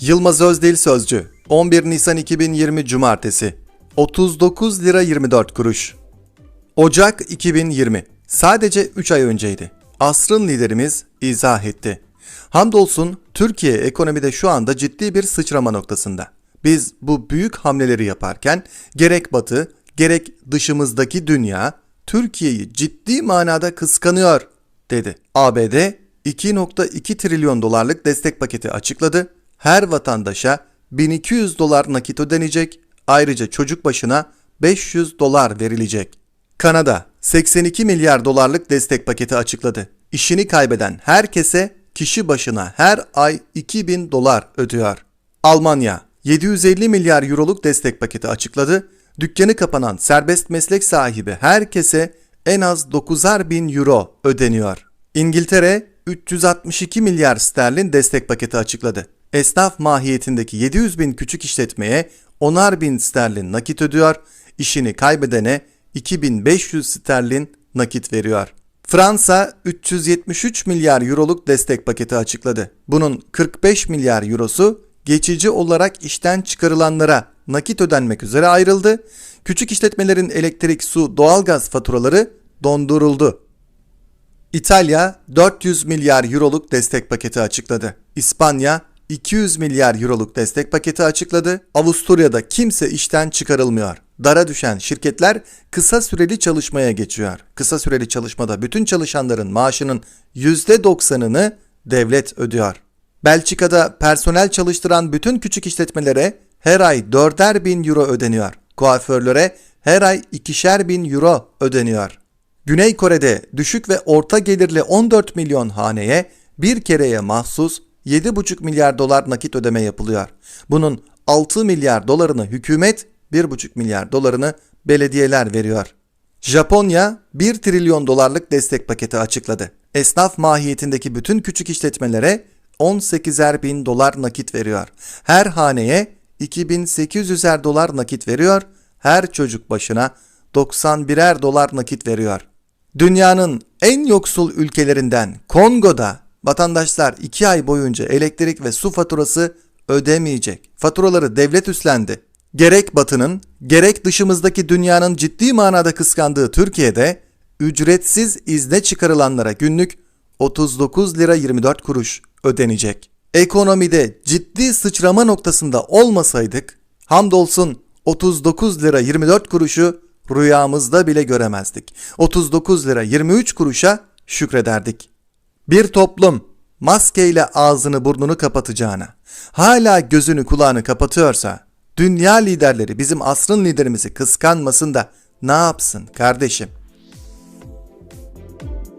Yılmaz Özdil Sözcü 11 Nisan 2020 Cumartesi 39 lira 24 kuruş Ocak 2020 Sadece 3 ay önceydi. Asrın liderimiz izah etti. Hamdolsun Türkiye ekonomide şu anda ciddi bir sıçrama noktasında. Biz bu büyük hamleleri yaparken gerek batı gerek dışımızdaki dünya Türkiye'yi ciddi manada kıskanıyor dedi. ABD 2.2 trilyon dolarlık destek paketi açıkladı. Her vatandaşa 1200 dolar nakit ödenecek. Ayrıca çocuk başına 500 dolar verilecek. Kanada 82 milyar dolarlık destek paketi açıkladı. İşini kaybeden herkese kişi başına her ay 2000 dolar ödüyor. Almanya 750 milyar euroluk destek paketi açıkladı. Dükkanı kapanan serbest meslek sahibi herkese en az 9'ar bin euro ödeniyor. İngiltere 362 milyar sterlin destek paketi açıkladı. Esnaf mahiyetindeki 700 bin küçük işletmeye 10'ar bin sterlin nakit ödüyor, işini kaybedene 2500 sterlin nakit veriyor. Fransa 373 milyar euroluk destek paketi açıkladı. Bunun 45 milyar eurosu geçici olarak işten çıkarılanlara nakit ödenmek üzere ayrıldı. Küçük işletmelerin elektrik, su, doğalgaz faturaları donduruldu. İtalya 400 milyar euroluk destek paketi açıkladı. İspanya 200 milyar euroluk destek paketi açıkladı. Avusturya'da kimse işten çıkarılmıyor. Dara düşen şirketler kısa süreli çalışmaya geçiyor. Kısa süreli çalışmada bütün çalışanların maaşının %90'ını devlet ödüyor. Belçika'da personel çalıştıran bütün küçük işletmelere her ay 4'er bin euro ödeniyor. Kuaförlöre her ay 2'şer bin euro ödeniyor. Güney Kore'de düşük ve orta gelirli 14 milyon haneye bir kereye mahsus 7,5 milyar dolar nakit ödeme yapılıyor. Bunun 6 milyar dolarını hükümet, 1,5 milyar dolarını belediyeler veriyor. Japonya 1 trilyon dolarlık destek paketi açıkladı. Esnaf mahiyetindeki bütün küçük işletmelere 18'er bin dolar nakit veriyor. Her haneye 2800'er dolar nakit veriyor. Her çocuk başına 91'er dolar nakit veriyor. Dünyanın en yoksul ülkelerinden Kongo'da vatandaşlar 2 ay boyunca elektrik ve su faturası ödemeyecek. Faturaları devlet üstlendi. Gerek batının gerek dışımızdaki dünyanın ciddi manada kıskandığı Türkiye'de ücretsiz izne çıkarılanlara günlük 39 lira 24 kuruş ödenecek. Ekonomide ciddi sıçrama noktasında olmasaydık hamdolsun 39 lira 24 kuruşu rüyamızda bile göremezdik. 39 lira 23 kuruşa şükrederdik. Bir toplum maskeyle ağzını burnunu kapatacağına hala gözünü kulağını kapatıyorsa dünya liderleri bizim asrın liderimizi kıskanmasın da ne yapsın kardeşim?